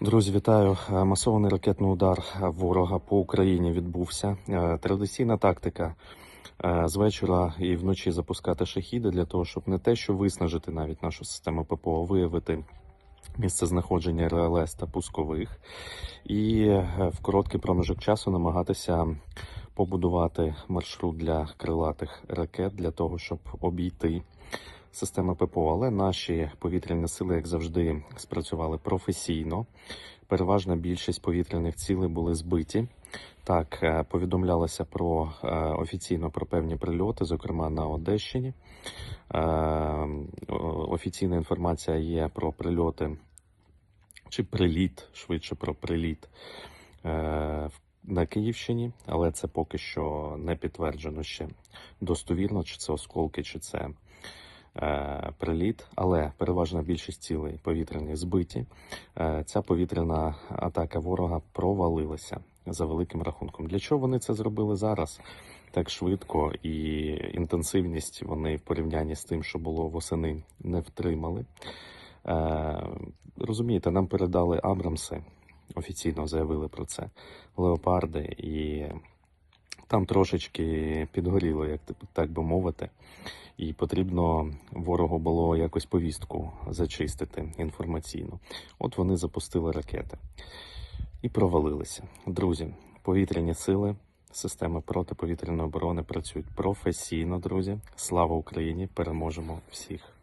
Друзі, вітаю. Е, Масований ракетний удар ворога по Україні відбувся. Е, Традиційна тактика е, з вечора і вночі запускати шахіди для того, щоб не те, що виснажити навіть нашу систему ППО, виявити місце знаходження РЛС та пускових, і в короткий проміжок часу намагатися побудувати маршрут для крилатих ракет для того, щоб обійти системи ППО. Але наші повітряні сили, як завжди, спрацювали професійно. Переважна більшість повітряних цілей були збиті. Так, е, повідомлялося про е, офіційно про певні прильоти, зокрема на Одещині. Е, Офіційна інформація є про прильоти чи приліт, швидше про приліт на Київщині, але це поки що не підтверджено ще достовірно, чи це осколки, чи це приліт. Але переважна більшість цілей повітряних збиті. Е, ця повітряна атака ворога провалилася за великим рахунком. Для чого вони це зробили зараз? Так швидко і інтенсивність вони в порівнянні з тим, що було восени, не втримали. Е, розумієте, нам передали Абрамси, офіційно заявили про це, леопарди, і там трошечки підгоріло, як так би мовити. І потрібно ворогу було якось повістку зачистити інформаційно. От вони запустили ракети і провалилися. Друзі, повітряні сили, системи протиповітряної оборони працюють професійно, друзі. Слава Україні! Переможемо всіх!